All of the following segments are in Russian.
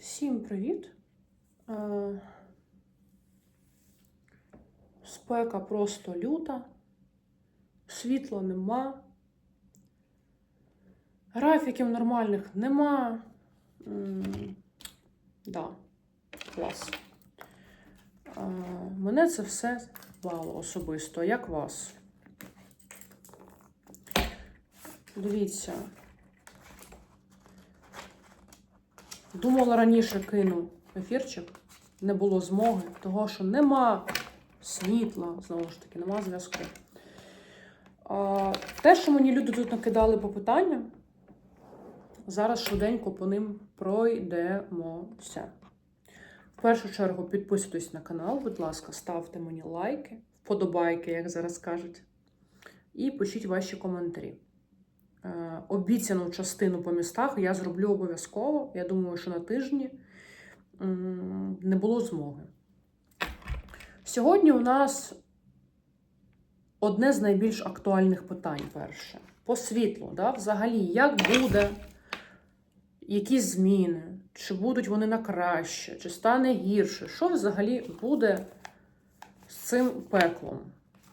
Всім привіт! Е, Спека просто люта, світла нема, графіків нормальних нема. Да, клас. Е, Мене це все вало особисто, як вас. Дивіться. Думала раніше кину ефірчик, не було змоги, того що нема світла, знову ж таки, нема зв'язку. Те, що мені люди тут накидали по питанням, зараз швиденько по ним пройдемося. В першу чергу підписуйтесь на канал, будь ласка, ставте мені лайки, вподобайки, як зараз кажуть, і пишіть ваші коментарі. Е, Обіцяну частину по містах я зроблю обов'язково. Я думаю, що на тижні не було змоги. Сьогодні у нас одне з найбільш актуальних питань перше. По світлу, да? взагалі, як буде, які зміни, чи будуть вони на краще, чи стане гірше, що взагалі буде з цим пеклом?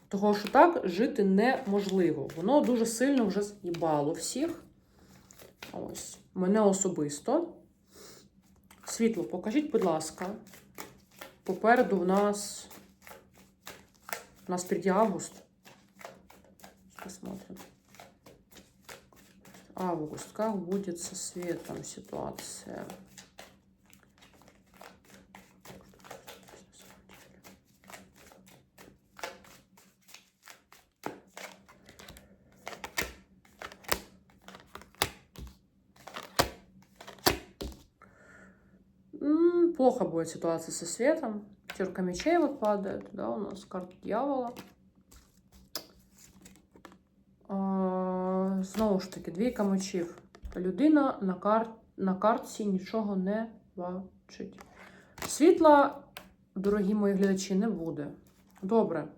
Того, що так жити неможливо. Воно дуже сильно вже з'їбало всіх. Ось, мене особисто. Світло, покажіть, будь ласка. Попереду в нас. У нас впереди август. Посмотрим. Август. Как будет со светом ситуация? Плохо будет ситуация со светом. Пятерка мечей вот падает, да, у нас карта дьявола. А, Знову ж таки, двійка мечів. Людина на, кар... на картці нічого не бачить. Світла, дорогі мої глядачі, не буде. Добре.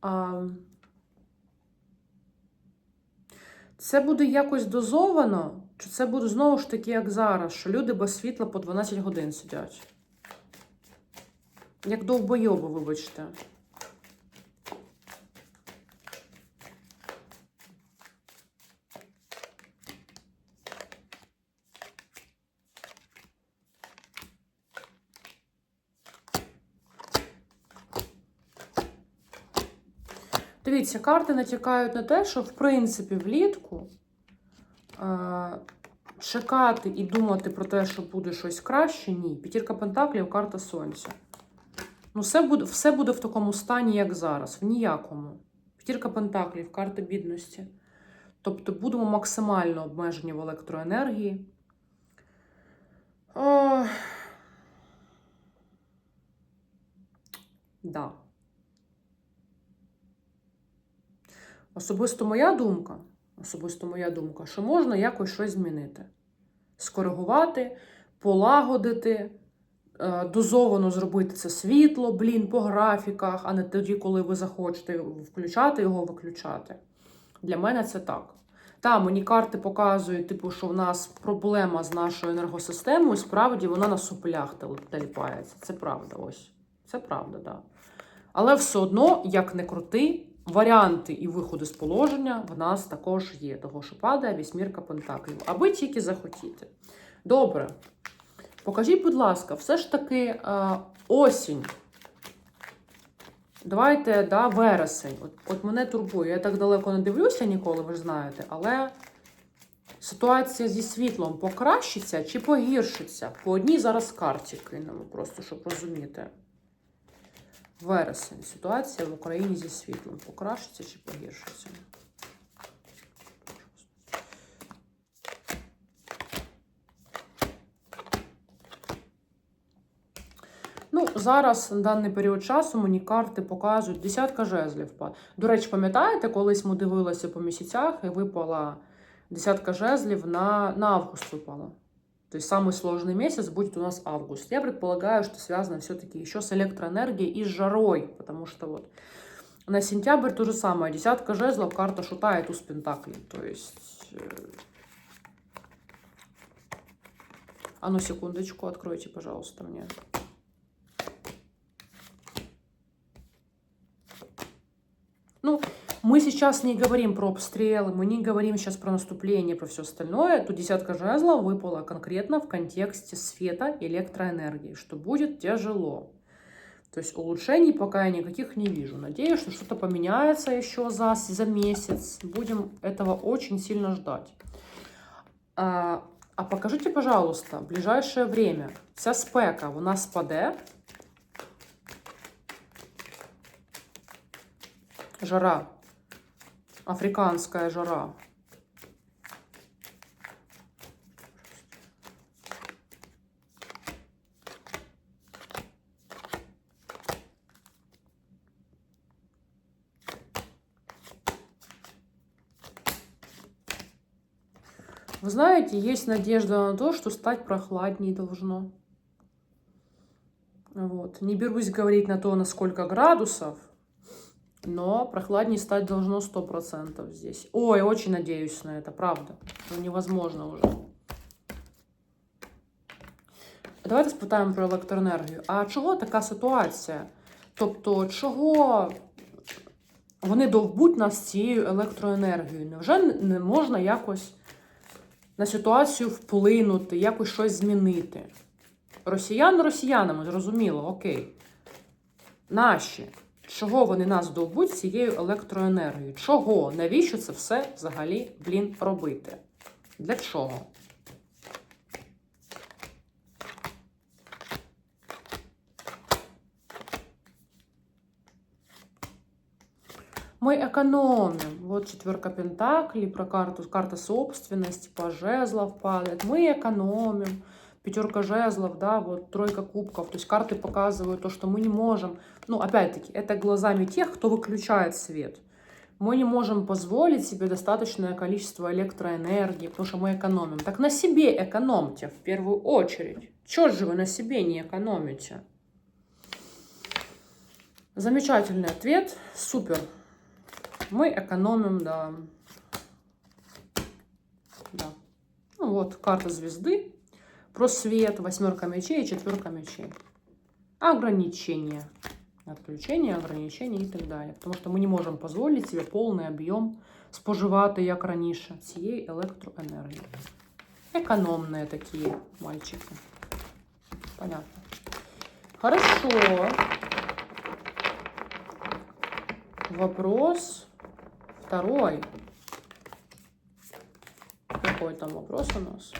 А... Це буде якось дозовано, чи це буде знову ж таки, як зараз, що люди без світла по 12 годин сидять? Як довбойоби, вибачте. Дивіться, карти натякають на те, що в принципі влітку чекати і думати про те, що буде щось краще, ні. П'ятірка Пентаклів, карта Сонця. Ну, все буде, все буде в такому стані, як зараз, в ніякому. П'ятірка Пентаклів, карта бідності. Тобто будемо максимально обмежені в електроенергії. О... Да. Особисто моя думка, особисто моя думка, що можна якось щось змінити. Скоригувати, полагодити, е, дозовано зробити це світло, блін, по графіках, а не тоді, коли ви захочете включати його, виключати. Для мене це так. Та, мені карти показують, типу, що в нас проблема з нашою енергосистемою, справді вона на соплях тел- теліпається. Це правда, ось. Це правда, так. Да. Але все одно, як не крути, варіанти і виходи з положення в нас також є. Того, що падає вісьмірка пентаклів. Аби тільки захотіти. Добре. Покажіть, будь ласка, все ж таки е, осінь. Давайте, да, вересень. От, от мене турбує. Я так далеко не дивлюся ніколи, ви ж знаєте, але ситуація зі світлом покращиться чи погіршиться? По одній зараз карті кинемо, просто щоб розуміти. Вересень. Ситуація в Україні зі світлом покращиться чи погіршиться? Ну, зараз на даний період часу мені карти показують десятка жезлів. До речі, пам'ятаєте, колись ми дивилися по місяцях і випала десятка жезлів на, на август випала. То есть самый сложный месяц будет у нас август. Я предполагаю, что связано все-таки еще с электроэнергией и с жарой, потому что вот на сентябрь то же самое. Десятка жезлов, карта шута и туз пентаклей. То есть э, А ну, секундочку, откройте, пожалуйста, мне. Ну, мы сейчас не говорим про обстрелы, мы не говорим сейчас про наступление, про все остальное. Тут десятка жезлов выпала конкретно в контексте света электроэнергии, что будет тяжело. То есть улучшений пока я никаких не вижу. Надеюсь, что что-то поменяется еще за, за месяц. Будем этого очень сильно ждать. А, а покажите, пожалуйста, в ближайшее время вся спека у нас спаде. Жара. Африканская жара. Вы знаете, есть надежда на то, что стать прохладнее должно. Вот. Не берусь говорить на то, на сколько градусов, но прохладнее стать должно 100% здесь. Ой, очень надеюсь на это, правда. Это невозможно уже. Давайте спитаємо про електроенергію. А чого така ситуація? Тобто, чого вони довбуть нас цією електроенергією? Невже не можна якось на ситуацію вплинути, якось щось змінити? Росіян росіянами, зрозуміло, окей. Наші. Чого вони нас довбуть цією електроенергією? Чого? Навіщо це все взагалі, блін, робити? Для чого? Мы экономим. Вот четверка пентаклей, про карту, карта собственности, по жезлов падает. Мы экономим. Пятерка жезлов, да, вот тройка кубков. То есть карты показывают то, что мы не можем. Ну, опять-таки, это глазами тех, кто выключает свет. Мы не можем позволить себе достаточное количество электроэнергии, потому что мы экономим. Так на себе экономьте в первую очередь. Чего же вы на себе не экономите? Замечательный ответ. Супер. Мы экономим, да. Да. Ну вот, карта звезды Просвет, восьмерка мечей и четверка мечей. Ограничения. Отключення, ограничення і так далі. Тому що ми не можемо дозволити собі повний об'єм споживати, як раніше, цієї електроенергії. Економні такі мальчики. Понятно. Хорошо. Вопрос второй. Какой там вопрос у нас?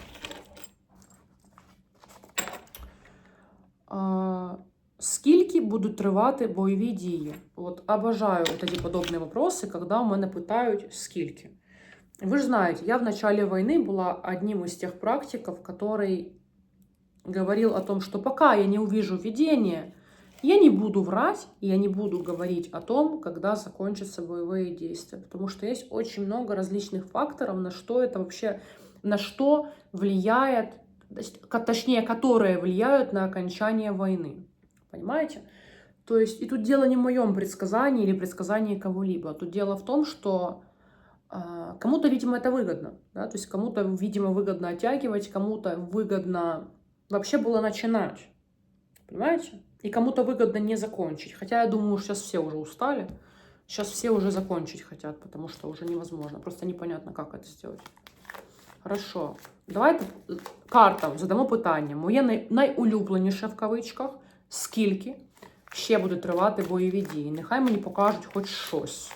скільки будуть тривати бойові дії? От обожаю вот эти подобные вопросы, когда у меня питають скільки. Вы же знаете, я в начале войны была одним из тех практиков, который говорил о том, что пока я не увижу видение, я не буду врать, я не буду говорить о том, когда закончатся боевые действия, потому что есть очень много различных факторов, на что это вообще, на что влияет, точнее, которые влияют на окончание войны. Понимаете? То есть, и тут дело не в моем предсказании или предсказании кого-либо. Тут дело в том, что э, кому-то, видимо, это выгодно. Да? То есть, кому-то, видимо, выгодно оттягивать, кому-то выгодно вообще было начинать. Понимаете? И кому-то выгодно не закончить. Хотя я думаю, сейчас все уже устали. Сейчас все уже закончить хотят, потому что уже невозможно. Просто непонятно, как это сделать. Хорошо. Давайте картам задамо питання. Моє найулюбленіше в кавичках. Скільки ще будуть тривати бойові дії? Нехай мені покажуть хоч щось.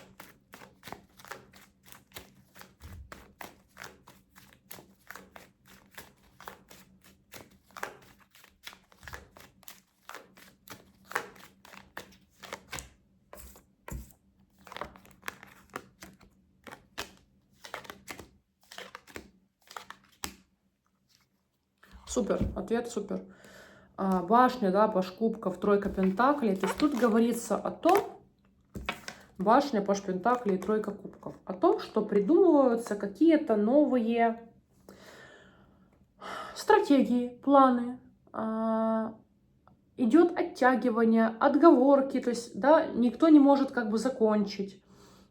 Супер, ответ супер. А, башня, да, паш кубков, тройка пентаклей. То есть тут говорится о том, башня, паш пентаклей и тройка кубков, о том, что придумываются какие-то новые стратегии, планы, а, идет оттягивание, отговорки, то есть, да, никто не может как бы закончить.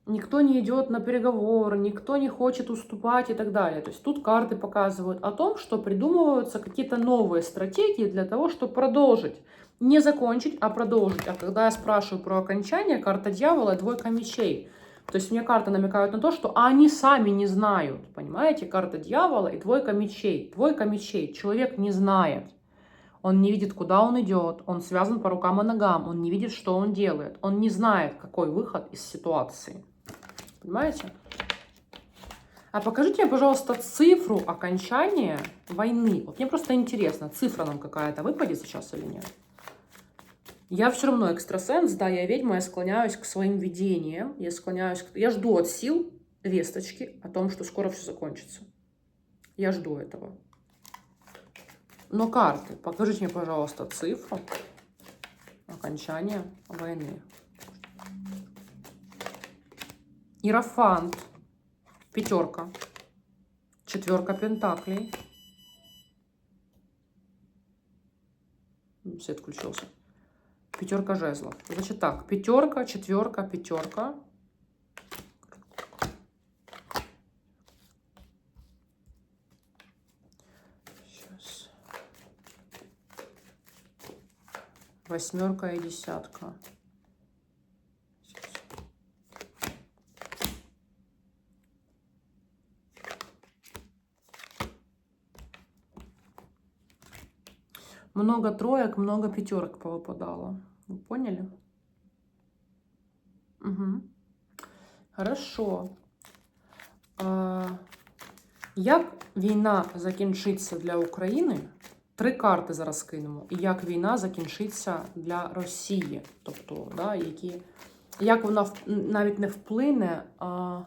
Никто не идет на переговоры, никто не хочет уступать и так далее. То есть тут карты показывают о том, что придумываются какие-то новые стратегии для того, чтобы продолжить. Не закончить, а продолжить. А когда я спрашиваю про окончание, карта дьявола и двойка мечей. То есть мне карты намекают на то, что они сами не знают. Понимаете, карта дьявола и двойка мечей. Двойка мечей. Человек не знает. Он не видит, куда он идет, он связан по рукам и ногам, он не видит, что он делает, он не знает, какой выход из ситуации. Понимаете? А покажите мне, пожалуйста, цифру окончания войны. Вот мне просто интересно, цифра нам какая-то выпадет сейчас или нет? Я все равно экстрасенс, да, я ведьма, я склоняюсь к своим видениям, я склоняюсь, к... я жду от сил весточки о том, что скоро все закончится. Я жду этого. Но карты, покажите мне, пожалуйста, цифру окончания войны. Иерофант. Пятерка. Четверка пентаклей. Свет включился. Пятерка жезлов. Значит так, пятерка, четверка, пятерка. Сейчас. Восьмерка и десятка. Много троек, много пятерок повыпадало. Вы поняли? Угу. Хорошо. А, Як війна закінчиться для України? Три карти зараз кинемо. І як війна закінчиться для Росії. Тобто, да, які, як вона навіть не вплине, а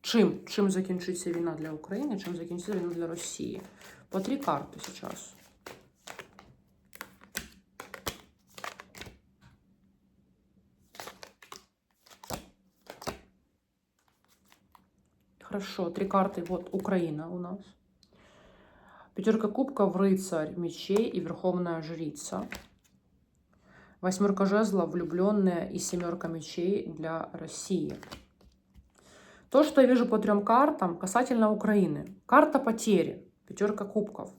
чим чим закінчиться війна для України, чим закінчиться війна для Росії. По три карты сейчас. Хорошо, три карты. Вот Украина у нас. Пятерка кубков, рыцарь мечей и верховная жрица. Восьмерка жезла, влюбленная и семерка мечей для России. То, что я вижу по трем картам касательно Украины. Карта потери. Пятерка кубков.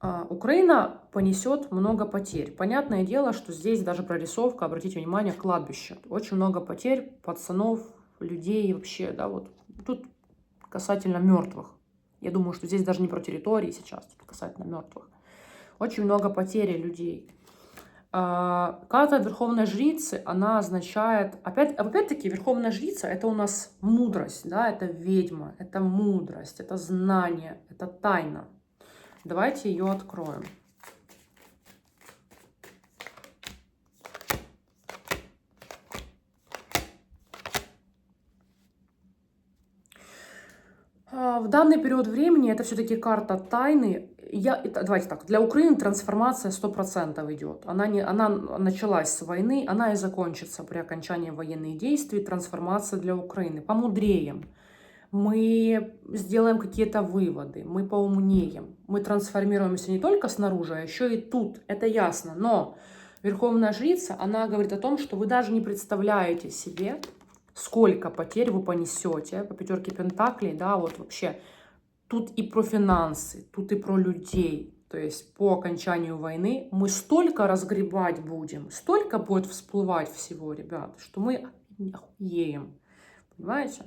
А, Украина понесет много потерь. Понятное дело, что здесь даже прорисовка, обратите внимание, кладбище. Очень много потерь, пацанов, людей вообще, да, вот тут касательно мертвых. Я думаю, что здесь даже не про территории сейчас, тут касательно мертвых. Очень много потерь людей. А, карта Верховной Жрицы, она означает, опять, опять-таки, Верховная Жрица это у нас мудрость, да, это ведьма, это мудрость, это знание, это тайна. Давайте ее откроем. В данный период времени это все-таки карта тайны, я, давайте так, для Украины трансформация 100% идет. Она, не, она началась с войны, она и закончится при окончании военных действий. Трансформация для Украины. Помудреем. Мы сделаем какие-то выводы, мы поумнеем. Мы трансформируемся не только снаружи, а еще и тут. Это ясно. Но Верховная Жрица, она говорит о том, что вы даже не представляете себе, сколько потерь вы понесете по пятерке Пентаклей, да, вот вообще Тут и про финансы, тут и про людей. То есть по окончанию войны мы столько разгребать будем, столько будет всплывать всего, ребят, что мы охуеем. Понимаете?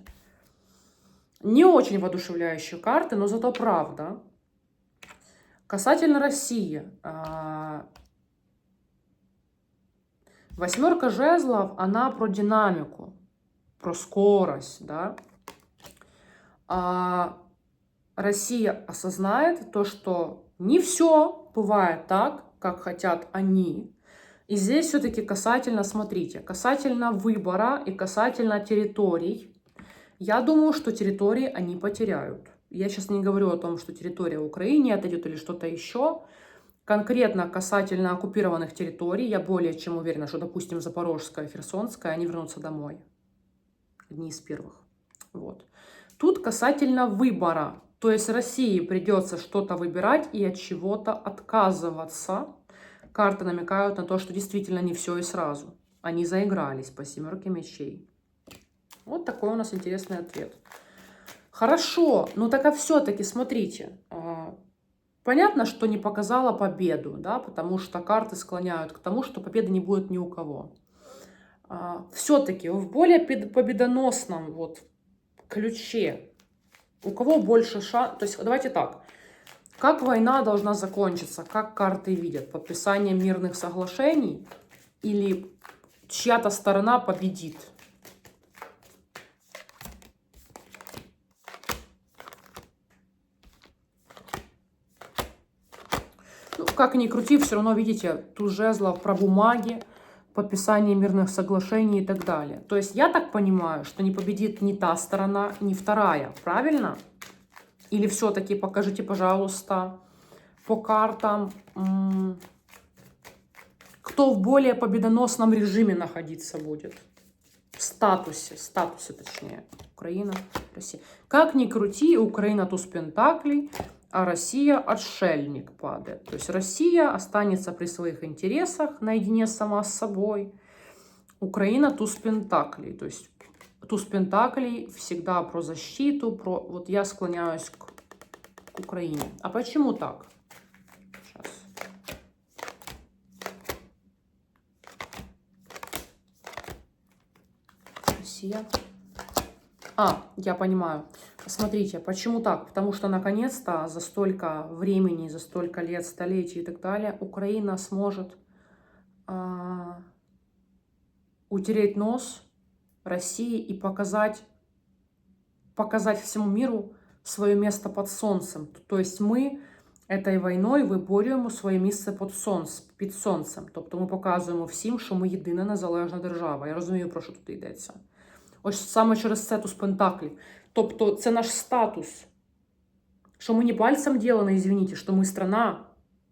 Не очень воодушевляющие карты, но зато правда. Касательно России. А, восьмерка жезлов, она про динамику, про скорость, да. А Россия осознает то, что не все бывает так, как хотят они. И здесь все-таки касательно, смотрите, касательно выбора и касательно территорий, я думаю, что территории они потеряют. Я сейчас не говорю о том, что территория Украины отойдет или что-то еще. Конкретно касательно оккупированных территорий, я более чем уверена, что, допустим, Запорожская, Херсонская, они вернутся домой. Одни из первых. Вот. Тут касательно выбора. То есть России придется что-то выбирать и от чего-то отказываться. Карты намекают на то, что действительно не все и сразу. Они заигрались по семерке мечей. Вот такой у нас интересный ответ. Хорошо, ну так а все-таки, смотрите, а, понятно, что не показала победу, да, потому что карты склоняют к тому, что победы не будет ни у кого. А, все-таки в более победоносном вот ключе, у кого больше шансов, то есть давайте так, как война должна закончиться, как карты видят, подписание мирных соглашений или чья-то сторона победит? Ну, как ни крути, все равно, видите, ту жезлов про бумаги, подписание мирных соглашений и так далее. То есть я так понимаю, что не победит ни та сторона, ни вторая, правильно? Или все-таки покажите, пожалуйста, по картам, кто в более победоносном режиме находиться будет. В статусе, статусе точнее. Украина, Россия. Как ни крути, Украина туз пентаклей, а Россия отшельник падает. То есть Россия останется при своих интересах наедине сама с собой. Украина туз пентаклей. То есть туз пентаклей всегда про защиту, про... Вот я склоняюсь к, к Украине. А почему так? Россия. А, я понимаю. Смотрите, почему так? Потому что наконец-то за столько времени, за столько лет, столетий и так далее, Украина сможет а, утереть нос России и показать, показать всему миру свое место под солнцем. То есть мы этой війною виборюємо своє місце під, сонц, під сонцем. Тобто ми показуємо всім, що ми єдина незалежна держава. Я розумію, про що тут йдеться. Ось саме через це туз Пентаклів. Тобто це наш статус. Что мы не пальцем деланы, извините, что мы страна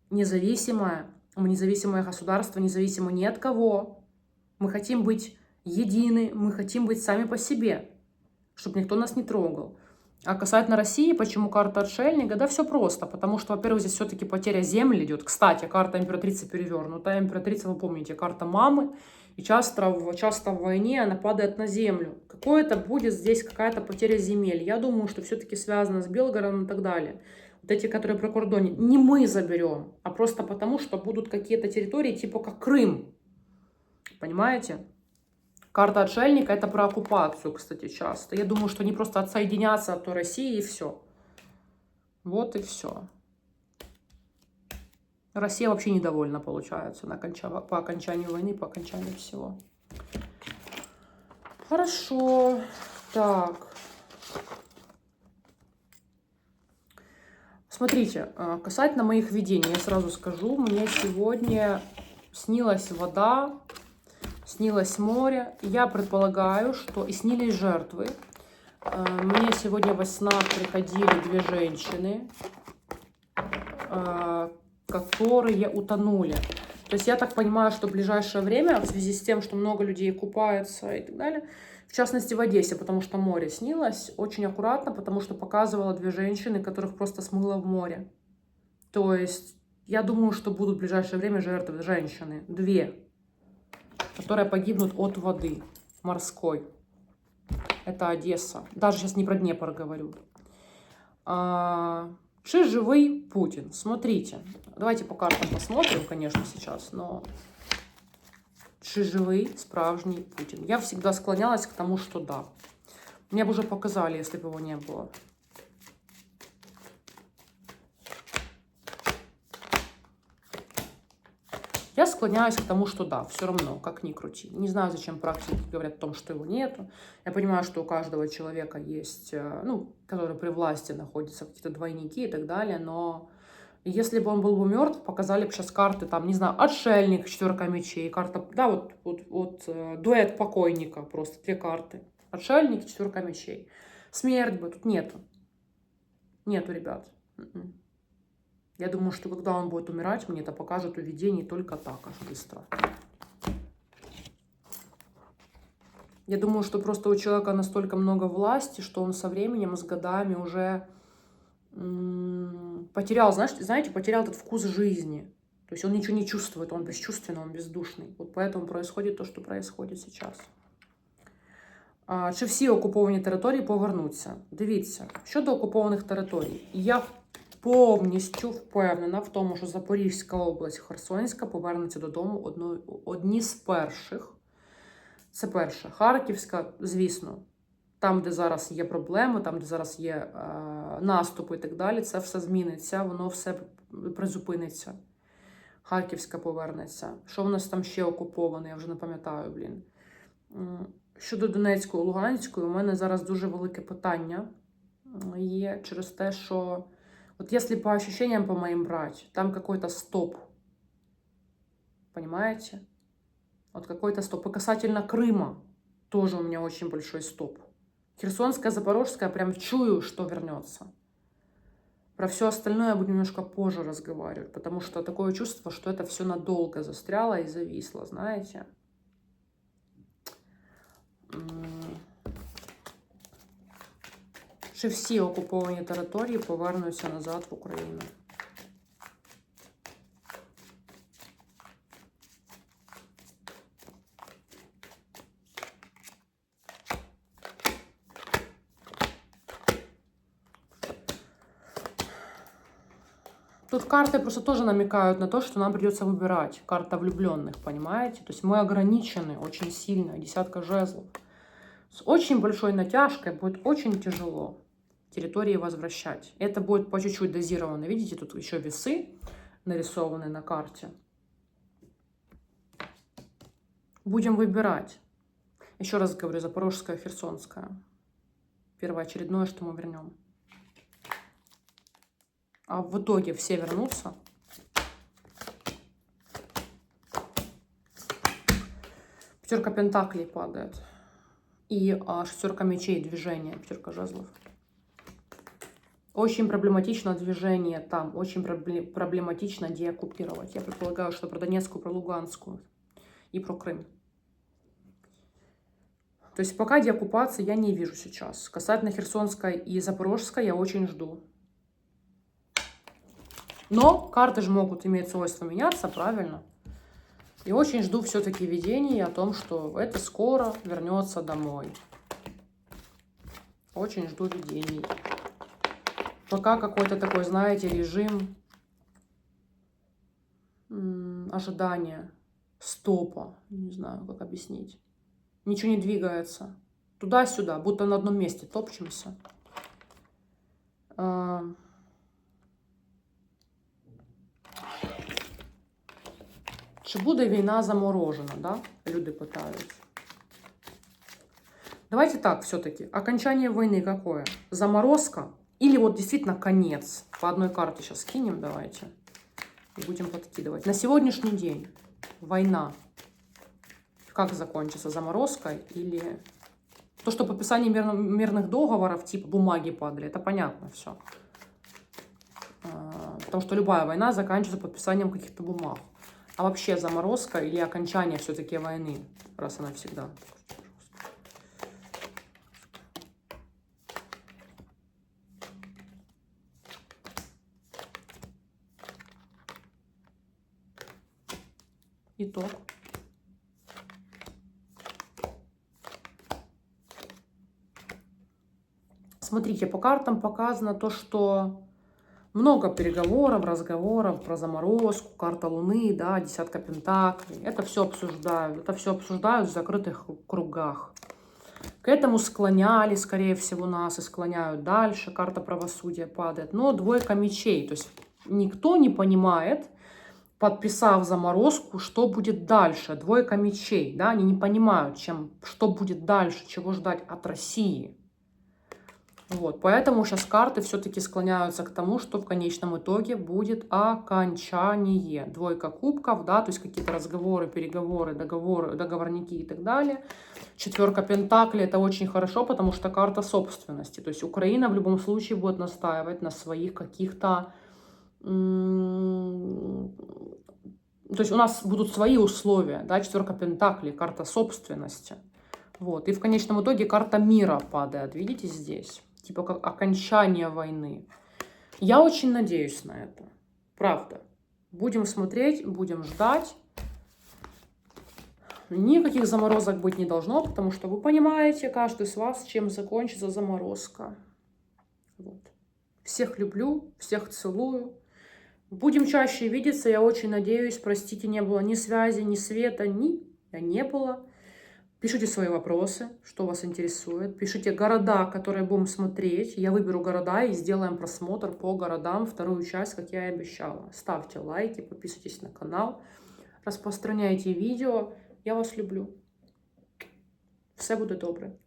независимая, мы независимое государство, независимо ни от кого. Мы хотим быть едины, мы хотим быть сами по себе, чтобы никто нас не трогал. А касательно России, почему карта отшельника? Да все просто, потому что, во-первых, здесь все-таки потеря земли идет. Кстати, карта императрицы перевернутая. Императрица, вы помните, карта мамы. И часто, часто в войне она падает на землю. Какое-то будет здесь какая-то потеря земель. Я думаю, что все-таки связано с Белгородом и так далее. Вот эти, которые про кордоне, не мы заберем, а просто потому, что будут какие-то территории, типа как Крым. Понимаете? Карта отшельника это про оккупацию, кстати, часто. Я думаю, что они просто отсоединятся от России и все. Вот и все. Россия вообще недовольна, получается, на оконча... по окончанию войны, по окончанию всего. Хорошо. Так. Смотрите, а, касательно моих видений, я сразу скажу, мне сегодня снилась вода, снилось море. Я предполагаю, что и снились жертвы. А, мне сегодня во снах приходили две женщины, а, которые утонули. То есть я так понимаю, что в ближайшее время, в связи с тем, что много людей купаются и так далее, в частности в Одессе, потому что море снилось, очень аккуратно, потому что показывала две женщины, которых просто смыло в море. То есть я думаю, что будут в ближайшее время жертвы женщины. Две, которые погибнут от воды морской. Это Одесса. Даже сейчас не про Днепр говорю. А, Чи живий Путин? Смотрите. Давайте по картам посмотрим, конечно, сейчас, но чи живий справжний Путин? Я всегда склонялась к тому, что да. Мне бы уже показали, если бы его не было. Я склоняюсь к тому, что да, все равно, как ни крути. Не знаю, зачем практики говорят о том, что его нету. Я понимаю, что у каждого человека есть, э, ну, который при власти находится, какие-то двойники и так далее, но если бы он был бы мертв, показали бы сейчас карты, там, не знаю, отшельник, четверка мечей, карта, да, вот, вот, вот э, дуэт покойника, просто две карты. Отшельник, четверка мечей. Смерть бы тут нету. Нету, ребят. М-м. Я думаю, что когда он будет умирать, мне это покажет увидение только так, аж быстро. Я думаю, что просто у человека настолько много власти, что он со временем, с годами уже потерял, знаешь, знаете, потерял этот вкус жизни. То есть он ничего не чувствует, он бесчувственный, он бездушный. Вот поэтому происходит то, что происходит сейчас. А, Чи всі окуповані території повернуться? Дивіться, щодо окупованих територій, я повністю впевнена в тому, що Запорізька область, Херсонська повернуться додому одно, одні з перших. Це перше. Харківська, звісно, там, де зараз є проблеми, там, де зараз є е, наступи і так далі, це все зміниться, воно все призупиниться. Харківська повернеться. Що в нас там ще окуповане, я вже не пам'ятаю, блін. Щодо Донецької, Луганської, у мене зараз дуже велике питання є через те, що от якщо по ощущениям по моим брать, там какой-то стоп. Понимаете? Вот какой-то стоп. И касательно Крыма тоже у меня очень большой стоп. Херсонская, Запорожская прям чую, что вернется. Про все остальное я буду немножко позже разговаривать, потому что такое чувство, что это все надолго застряло и зависло, знаете. М. Чи всі окуповані території повернуться назад в Україну? Тут карты просто тоже намекают на то, что нам придется выбирать. Карта влюбленных, понимаете? То есть мы ограничены очень сильно. Десятка жезлов. С очень большой натяжкой будет очень тяжело территории возвращать. Это будет по чуть-чуть дозировано. Видите, тут еще весы нарисованы на карте. Будем выбирать. Еще раз говорю, Запорожская, Херсонская. Первоочередное, что мы вернем. А в итоге все вернутся. Пятерка пентаклей падает. И а, шестерка мечей, движение, пятерка жезлов. Очень проблематично движение там, очень пробле- проблематично деоккупировать. Я предполагаю, что про Донецкую, про Луганскую и про Крым. То есть пока деоккупации я не вижу сейчас. Касательно Херсонской и Запорожской я очень жду. Но карты же могут иметь свойство меняться, правильно? И очень жду все-таки видений о том, что это скоро вернется домой. Очень жду видений. Пока какой-то такой, знаете, режим ожидания, стопа, не знаю, как объяснить. Ничего не двигается. Туда-сюда, будто на одном месте топчемся. Чи буде війна заморожена, да? Люди питають. Давайте так все-таки. Окончание войны какое? Заморозка или вот действительно конец? По одной карте сейчас кинем давайте. И будем подкидывать. На сегодняшний день война. Как закончится? Заморозкой или... То, что подписание мирно- мирных договоров, типа бумаги падали, это понятно все. Потому что любая война заканчивается подписанием каких-то бумаг. А вообще заморозка или окончание все-таки войны, раз и навсегда. Итог. Смотрите, по картам показано то, что много переговоров, разговоров про заморозку, карта Луны, да, десятка пентаклей. Это все обсуждают. Это все обсуждают в закрытых кругах. К этому склоняли, скорее всего, нас и склоняют дальше. Карта правосудия падает. Но двойка мечей. То есть никто не понимает, подписав заморозку, что будет дальше. Двойка мечей. Да? Они не понимают, чем, что будет дальше, чего ждать от России. Вот, поэтому сейчас карты все-таки склоняются к тому, что в конечном итоге будет окончание. Двойка кубков, да, то есть какие-то разговоры, переговоры, договоры, договорники и так далее. Четверка пентаклей это очень хорошо, потому что карта собственности. То есть Украина в любом случае будет настаивать на своих каких-то... м, То есть у нас будут свои условия, да, четверка пентаклей, карта собственности. Вот, и в конечном итоге карта мира падает, видите, здесь типа как окончание войны. Я очень надеюсь на это. Правда. Будем смотреть, будем ждать. Никаких заморозок быть не должно, потому что вы понимаете, каждый из вас, чем закончится заморозка. Вот. Всех люблю, всех целую. Будем чаще видеться, я очень надеюсь. Простите, не было ни связи, ни света, ни не было. Пишите свои вопросы, что вас интересует. Пишите города, которые будем смотреть. Я выберу города и сделаем просмотр по городам, вторую часть, как я и обещала. Ставьте лайки, подписывайтесь на канал, распространяйте видео. Я вас люблю. Все буде добре.